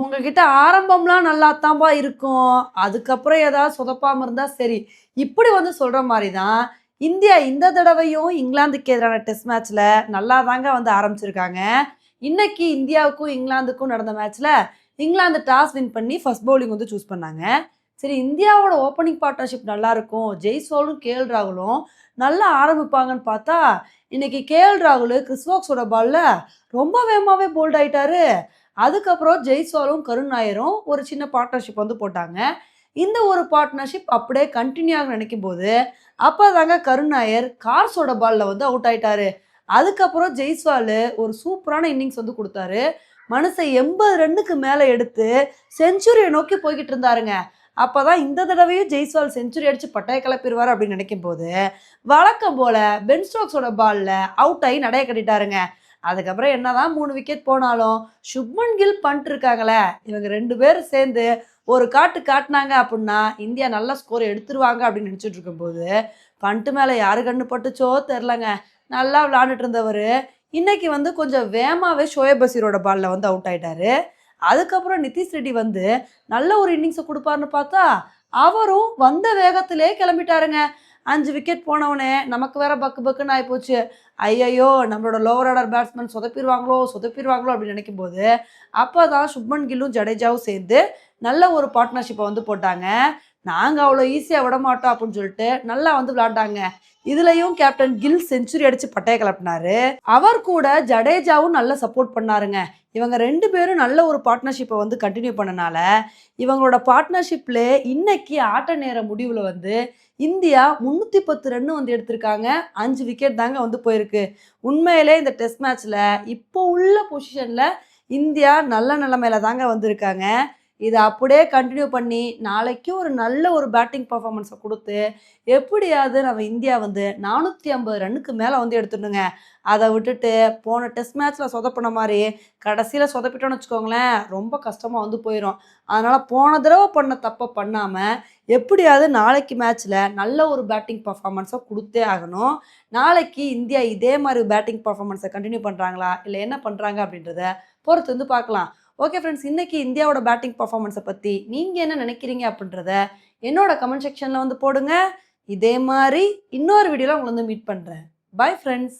உங்ககிட்ட ஆரம்பம்லாம் நல்லா தான்ப்பா இருக்கும். அதுக்கப்புறம் ஏதாவது சொதப்பாமல் இருந்தால் சரி. இப்படி வந்து சொல்கிற மாதிரி தான் இந்தியா இந்த தடவையும் இங்கிலாந்துக்கு எதிரான டெஸ்ட் மேட்ச்சில் நல்லா தாங்க வந்து ஆரம்பிச்சிருக்காங்க. இன்னைக்கு இந்தியாவுக்கும் இங்கிலாந்துக்கும் நடந்த மேட்ச்சில் இங்கிலாந்து டாஸ் வின் பண்ணி ஃபர்ஸ்ட் பவுலிங் வந்து சூஸ் பண்ணாங்க. சரி இந்தியாவோட ஓப்பனிங் பார்ட்னர்ஷிப் நல்லாயிருக்கும் ஜெய்சோலும் கே கேஎல் ராகுலும் நல்லா ஆரம்பிப்பாங்கன்னு பார்த்தா இன்னைக்கு கேஎல் ராகுல் கிறிஸ்வாக்ஸோட பாலில் ரொம்ப வேகமாகவே போல்ட் ஆயிட்டாரு. அதுக்கப்புறம் ஜெய்ஸ்வாலும் கருண் நாயரும் ஒரு சின்ன பார்ட்னர்ஷிப் வந்து போட்டாங்க. இந்த ஒரு பார்ட்னர்ஷிப் அப்படியே கண்டினியூ ஆக நினைக்கும் போது அப்போ தாங்க கருண் நாயர் கார்ஸோட பால்ல வந்து அவுட் ஆயிட்டாரு. அதுக்கப்புறம் ஜெய்ஸ்வால் ஒரு சூப்பரான இன்னிங்ஸ் வந்து கொடுத்தாரு. மனசை எண்பது ரன்னுக்கு மேலே எடுத்து செஞ்சுரியை நோக்கி போய்கிட்டு இருந்தாருங்க. அப்போ தான் இந்த தடவையும் ஜெய்ஸ்வால் செஞ்சுரி அடித்து பட்டைய கிளப்பிடுவார் அப்படின்னு நினைக்கும் போது வழக்கம் போல் பென் ஸ்டோக்ஸோட பால்ல அவுட் ஆகி நடைய கட்டிட்டாருங்க. அதுக்கப்புறம் என்னதான் மூணு விக்கெட் போனாலும் சுப்மன் கில் பண்ணிட்டு இருக்காங்களே இவங்க ரெண்டு பேரும் சேர்ந்து ஒரு காட்டு காட்டினாங்க அப்படின்னா இந்தியா நல்ல ஸ்கோர் எடுத்துருவாங்க அப்படின்னு நினச்சிட்டு இருக்கும்போது பண்ட்டு மேலே யாரு கண்ணு பட்டுச்சோ தெரிலங்க நல்லா விளாண்டுட்டு இருந்தவர். இன்னைக்கு வந்து கொஞ்சம் வேகமாகவே ஷோயப் பசீரோட பாலில் வந்து அவுட் ஆகிட்டாரு அதுக்கப்புறம் நிதிஷ் ரெட்டி வந்து நல்ல ஒரு இன்னிங்ஸை கொடுப்பாருன்னு பார்த்தா அவரும் வந்த வேகத்திலே கிளம்பிட்டாருங்க. அஞ்சு விக்கெட் போனவனே நமக்கு வேற பக்கு பக்குன்னு ஆகிப்போச்சு ஐயையோ நம்மளோட லோவர் ஆர்டர் பேட்ஸ்மேன் சொதப்பிடுவாங்களோ சொதப்பிடுவாங்களோ அப்படின்னு நினைக்கும் போது அப்போ தான் சுப்மன் கில்லும் ஜடேஜாவும் சேர்ந்து நல்ல ஒரு பார்ட்னர்ஷிப்பை வந்து போட்டாங்க. நாங்கள் அவ்வளோ ஈஸியாக விட மாட்டோம் அப்படின்னு சொல்லிட்டு நல்லா வந்து விளாண்டாங்க இதுலயும் கேப்டன் கில் செஞ்சுரி அடிச்சு பட்டைய கிளப்பினாரு. அவர் கூட ஜடேஜாவும் நல்லா சப்போர்ட் பண்ணாருங்க. இவங்க ரெண்டு பேரும் நல்ல ஒரு பார்ட்னர்ஷிப்பை வந்து கண்டினியூ பண்ணனால இவங்களோட பார்ட்னர்ஷிப்ல இன்னைக்கு ஆட்ட நேர முடிவில் வந்து இந்தியா முந்நூற்றி பத்து ரன்னு வந்து எடுத்திருக்காங்க. அஞ்சு விக்கெட் தாங்க வந்து போயிருக்கு. உண்மையிலே இந்த டெஸ்ட் மேட்ச்சில் இப்போ உள்ள பொசிஷனில் இந்தியா நல்ல நிலமையில தாங்க வந்திருக்காங்க. இதை அப்படியே கண்டினியூ பண்ணி நாளைக்கு ஒரு நல்ல ஒரு பேட்டிங் பர்ஃபார்மன்ஸை கொடுத்து எப்படியாவது நம்ம இந்தியா வந்து நானூற்றி ஐம்பது ரன்னுக்கு மேலே வந்து எடுத்துடணுங்க. அதை விட்டுட்டு போன டெஸ்ட் மேட்ச்சில் சொதப்பின மாதிரி கடைசியில் சொதப்பிட்டோன்னு வச்சுக்கோங்களேன் ரொம்ப கஷ்டமாக வந்து போயிடும் அதனால் போன தடவை பண்ண தப்பை பண்ணாமல் எப்படியாவது நாளைக்கு மேட்ச்சில் நல்ல ஒரு பேட்டிங் பர்ஃபார்மன்ஸை கொடுத்தே ஆகணும். நாளைக்கு இந்தியா இதே மாதிரி பேட்டிங் பர்ஃபார்மன்ஸை கண்டினியூ பண்ணுறாங்களா இல்லை என்ன பண்ணுறாங்க அப்படின்றத பொறுத்து வந்து பார்க்கலாம். ஓகே ஃப்ரெண்ட்ஸ் இன்னைக்கு இந்தியாவோட பேட்டிங் பர்ஃபார்மன்ஸை பற்றி நீங்கள் என்ன நினைக்கிறீங்க அப்படின்றத என்னோட கமெண்ட் செக்ஷனில் வந்து போடுங்க. இதே மாதிரி இன்னொரு வீடியோவில் உங்களை வந்து மீட் பண்ணுறேன் பாய் ஃப்ரெண்ட்ஸ்